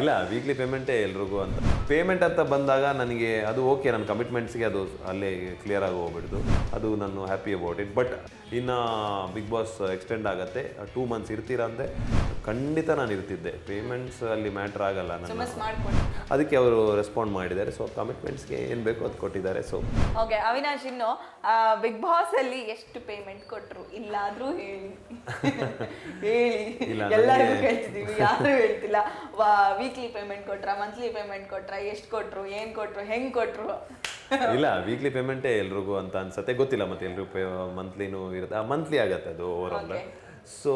ಇಲ್ಲ ವೀಕ್ಲಿ ಪೇಮೆಂಟೇ ಎಲ್ರಿಗೂ ಅಂತ. ಪೇಮೆಂಟ್ ಅಂತ ಬಂದಾಗ ನನಗೆ ಅದು ಓಕೆ ನನ್ನ ಕಮಿಟ್ಮೆಂಟ್ಸ್ಗೆ ಅದು ಅಲ್ಲೇ ಕ್ಲಿಯರ್ ಆಗಿ ಹೋಗ್ಬಿಡ್ತು. ಅದು ನಾನು ಹ್ಯಾಪಿ ಅಬೌಟ್ ಇಟ್ ಬಟ್ ಇನ್ನು ಬಿಗ್ ಬಾಸ್ ಎಕ್ಸ್ಟೆಂಡ್ ಆಗುತ್ತೆ. ಟೂ ಮಂತ್ಸ್ ಇರ್ತೀರಾ ಅಂದೆ? ಖಂಡಿತ ನಾನು ಇರ್ತಿದ್ದೆ. ಪೇಮೆಂಟ್ಸ್ ಅಲ್ಲಿ ಮ್ಯಾಟ್ರ್ ಆಗಲ್ಲ ನನ್ನ. ಅದಕ್ಕೆ ಅವರು ರೆಸ್ಪಾಂಡ್ ಮಾಡಿದ್ದಾರೆ. ಸೊ ಕಮಿಟ್ಮೆಂಟ್ಸ್ಗೆ ಏನು ಬೇಕೋ ಅದು ಕೊಟ್ಟಿದ್ದಾರೆ. ಸೊ ಓಕೆ ಅವಿನಾಶ್ ಇನ್ನು ಬಿಗ್ ಬಾಸ್ ಅಲ್ಲಿ ಎಷ್ಟು ಪೇಮೆಂಟ್ ಕೊಟ್ರು? ಇಲ್ಲಾದ್ರೂ ಹೇಳಿ. ಹೇಳಿ. ಎಲ್ಲರಿಗೂ ಕೇಳ್ತಿದ್ದೀವಿ ಯಾರು ಹೇಳ್ತಿಲ್ಲ. ವೀಕ್ಲಿ ಪೇಮೆಂಟ್ ಕೊಟ್ರ ಮಂತ್ಲಿ ಪೇಮೆಂಟ್ ಕೊಟ್ರ ಎಷ್ಟು ಕೊಟ್ರು ಏನ್ ಕೊಟ್ರು ಹೆಂಗ್ ಕೊಟ್ರು? ಇಲ್ಲ ವೀಕ್ಲಿ ಪೇಮೆಂಟೇ ಎಲ್ರಿಗೂ ಅಂತ ಅನ್ಸತ್ತೆ. ಗೊತ್ತಿಲ್ಲ ಮತ್ತೆ ಎಲ್ರಿಗೂ ಮಂತ್ಲಿನೂ ಇರುತ್ತೆ? ಮಂತ್ಲಿ ಆಗತ್ತೆ ಅದು ಓವರ್ ಆಲ್. ಸೊ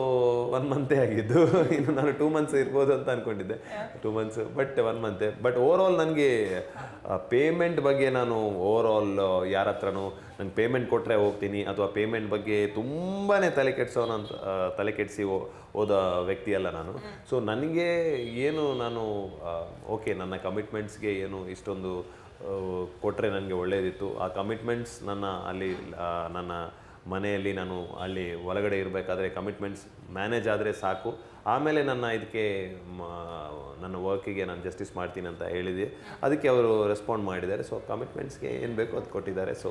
ಒನ್ ಮಂತೇ ಆಗಿದ್ದು. ಇನ್ನು ನಾನು ಟೂ ಮಂತ್ಸ್ ಇರ್ಬೋದು ಅಂತ ಅನ್ಕೊಂಡಿದ್ದೆ. ಟೂ ಮಂತ್ಸ್ ಬಟ್ ಒನ್ ಮಂತೆ ಬಟ್ ಓವರ್ ಆಲ್ ನನಗೆ ಪೇಮೆಂಟ್ ಬಗ್ಗೆ ನಾನು ಓವರ್ ಆಲ್ ಯಾರ ಹತ್ರನೂ ನಂಗೆ ಪೇಮೆಂಟ್ ಕೊಟ್ಟರೆ ಹೋಗ್ತೀನಿ ಅಥವಾ ಪೇಮೆಂಟ್ ಬಗ್ಗೆ ತುಂಬಾ ತಲೆ ಕೆಡ್ಸೋನು ತಲೆ ಕೆಡಿಸಿ ಹೋದ ವ್ಯಕ್ತಿ ಅಲ್ಲ ನಾನು ಸೊ ನನಗೆ ಏನು ನಾನು ಓಕೆ ನನ್ನ ಕಮಿಟ್ಮೆಂಟ್ಸ್ಗೆ ಏನು ಇಷ್ಟೊಂದು ಕೊಟ್ಟರೆ ನನಗೆ ಒಳ್ಳೆಯದಿತ್ತು ಆ ಕಮಿಟ್ಮೆಂಟ್ಸ್ ನನ್ನ ಅಲ್ಲಿ ನನ್ನ ಮನೆಯಲ್ಲಿ ನಾನು ಅಲ್ಲಿ ಒಳಗಡೆ ಇರಬೇಕಾದ್ರೆ ಕಮಿಟ್ಮೆಂಟ್ಸ್ ಮ್ಯಾನೇಜ್ ಆದರೆ ಸಾಕು. ಆಮೇಲೆ ನನ್ನ ಇದಕ್ಕೆ ನನ್ನ ವರ್ಕಿಗೆ ನಾನು ಜಸ್ಟಿಸ್ ಮಾಡ್ತೀನಿ ಅಂತ ಹೇಳಿದೆ ಅದಕ್ಕೆ ಅವರು ರೆಸ್ಪಾಂಡ್ ಮಾಡಿದ್ದಾರೆ. ಸೊ ಕಮಿಟ್ಮೆಂಟ್ಸ್ಗೆ ಏನು ಬೇಕೋ ಅದು ಕೊಟ್ಟಿದ್ದಾರೆ. ಸೊ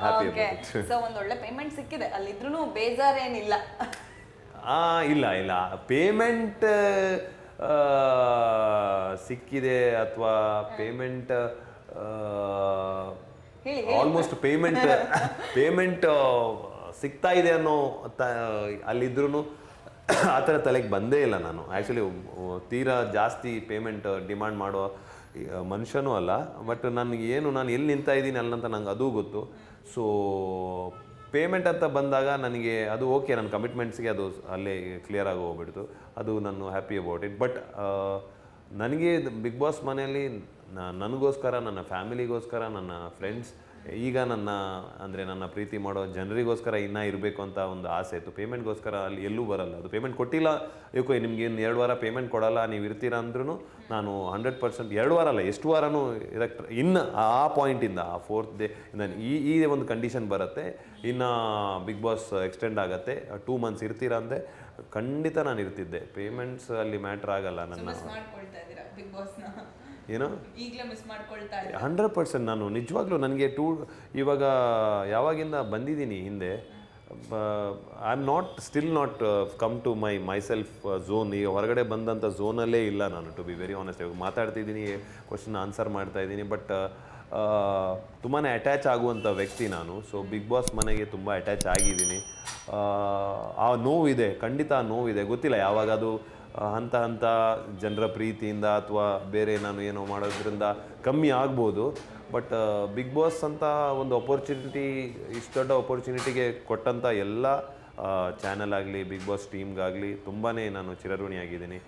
ಹ್ಯಾಪಿ ಸೊ ಪೇಮೆಂಟ್ ಸಿಕ್ಕಿದೆ. ಅಲ್ಲಿದ್ರೂ ಬೇಜಾರೇನಿಲ್ಲ. ಇಲ್ಲ ಇಲ್ಲ. ಪೇಮೆಂಟ್ ಸಿಕ್ಕಿದೆ ಅಥವಾ ಪೇಮೆಂಟ್ ಆಲ್ಮೋಸ್ಟ್ ಪೇಮೆಂಟ್ ಪೇಮೆಂಟ್ ಸಿಗ್ತಾ ಇದೆ ಅನ್ನೋ ತ ಅಲ್ಲಿದ್ರೂ ಆ ಥರ ತಲೆಗೆ ಬಂದೇ ಇಲ್ಲ ನಾನು. ಆ್ಯಕ್ಚುಲಿ ತೀರಾ ಜಾಸ್ತಿ ಪೇಮೆಂಟ್ ಡಿಮ್ಯಾಂಡ್ ಮಾಡೋ ಮನುಷ್ಯನೂ ಅಲ್ಲ. ಬಟ್ ನನಗೆ ಏನು ನಾನು ಎಲ್ಲಿ ನಿಂತ ಇದ್ದೀನಿ ಅಲ್ಲಂತ ನಂಗೆ ಅದೂ ಗೊತ್ತು. ಸೊ ಪೇಮೆಂಟ್ ಅಂತ ಬಂದಾಗ ನನಗೆ ಅದು ಓಕೆ ನನ್ನ ಕಮಿಟ್ಮೆಂಟ್ಸ್ಗೆ ಅದು ಅಲ್ಲೇ ಕ್ಲಿಯರ್ ಆಗಿ ಹೋಗ್ಬಿಡ್ತು. ಅದು ನಾನು ಹ್ಯಾಪಿ ಅಬೌಟ್ ಇಟ್ ಬಟ್ ನನಗೆ ಬಿಗ್ ಬಾಸ್ ಮನೆಯಲ್ಲಿ ನನಗೋಸ್ಕರ, ನನ್ನ ಫ್ಯಾಮಿಲಿಗೋಸ್ಕರ, ನನ್ನ ಫ್ರೆಂಡ್ಸ್, ಈಗ ನನ್ನ, ಅಂದರೆ ನನ್ನ ಪ್ರೀತಿ ಮಾಡೋ ಜನರಿಗೋಸ್ಕರ ಇನ್ನೂ ಇರಬೇಕು ಅಂತ ಒಂದು ಆಸೆ ಇತ್ತು. ಪೇಮೆಂಟ್ಗೋಸ್ಕರ ಅಲ್ಲಿ ಎಲ್ಲೂ ಬರಲ್ಲ. ಅದು ಪೇಮೆಂಟ್ ಕೊಟ್ಟಿಲ್ಲ. ಏಕೋ ನಿಮ್ಗೆ ಇನ್ನು ಎರಡು ವಾರ ಪೇಮೆಂಟ್ ಕೊಡಲ್ಲ, ನೀವು ಇರ್ತೀರಾ ಅಂದ್ರೂ ನಾನು ಹಂಡ್ರೆಡ್ ಪರ್ಸೆಂಟ್ ಎರಡು ವಾರ ಅಲ್ಲ ಎಷ್ಟು ವಾರನೂ ಇರಕ್ಕೆ ಇನ್ನು ಆ ಪಾಯಿಂಟಿಂದ, ಆ ಫೋರ್ತ್ ಡೇ ನಾನು ಈ ಈ ಒಂದು ಕಂಡೀಷನ್ ಬರುತ್ತೆ. ಇನ್ನು ಬಿಗ್ ಬಾಸ್ ಎಕ್ಸ್ಟೆಂಡ್ ಆಗುತ್ತೆ. ಟೂ ಮಂತ್ಸ್ ಇರ್ತೀರಾ ಅಂದರೆ ಖಂಡಿತ ನಾನು ಇರ್ತಿದ್ದೆ ಪೇಮೆಂಟ್ಸ್ ಅಲ್ಲಿ ಮ್ಯಾಟ್ರ್ ಆಗಲ್ಲ ನನ್ನ ಏನೋ ಹಂಡ್ರೆಡ್ ಪರ್ಸೆಂಟ್ ನಾನು ನಿಜವಾಗ್ಲೂ ನನಗೆ ಟೂ ಇವಾಗ ಯಾವಾಗಿಂದ ಬಂದಿದ್ದೀನಿ ಹಿಂದೆ I am not still not come to my myself zone ಈಗ ಹೊರಗಡೆ ಬಂದಂಥ ಝೋನಲ್ಲೇ ಇಲ್ಲ ನಾನು ಟು ಬಿ ವೆರಿ ಆನೆಸ್ಟ್ ಇವಾಗ ಮಾತಾಡ್ತಿದ್ದೀನಿ ಕ್ವಶನ್ ಆನ್ಸರ್ ಮಾಡ್ತಾ ಇದ್ದೀನಿ ಬಟ್ ತುಂಬಾ ಅಟ್ಯಾಚ್ ಆಗುವಂಥ ವ್ಯಕ್ತಿ ನಾನು. ಸೊ ಬಿಗ್ ಬಾಸ್ ಮನೆಗೆ ತುಂಬ ಅಟ್ಯಾಚ್ ಆಗಿದ್ದೀನಿ. ಆ, ನೋವು ನೋವಿದೆ ಖಂಡಿತ ಆ ನೋವಿದೆ. ಗೊತ್ತಿಲ್ಲ ಯಾವಾಗ ಅದು ಹಂತ ಹಂತ ಜನರ ಪ್ರೀತಿಯಿಂದ ಅಥವಾ ಬೇರೆ ನಾನು ಏನೋ ಮಾಡೋದ್ರಿಂದ ಕಮ್ಮಿ ಆಗ್ಬೋದು. ಬಟ್ ಬಿಗ್ ಬಾಸ್ ಅಂತ ಒಂದು ಅಪರ್ಚುನಿಟಿ ಇಷ್ಟು ದೊಡ್ಡ ಅಪರ್ಚುನಿಟಿಗೆ ಕೊಟ್ಟಂಥ ಎಲ್ಲ ಚಾನಲ್ ಆಗಲಿ ಬಿಗ್ ಬಾಸ್ ಟೀಮ್ಗಾಗಲಿ ತುಂಬಾ ನಾನು ಚಿರಋಣಿಯಾಗಿದ್ದೀನಿ.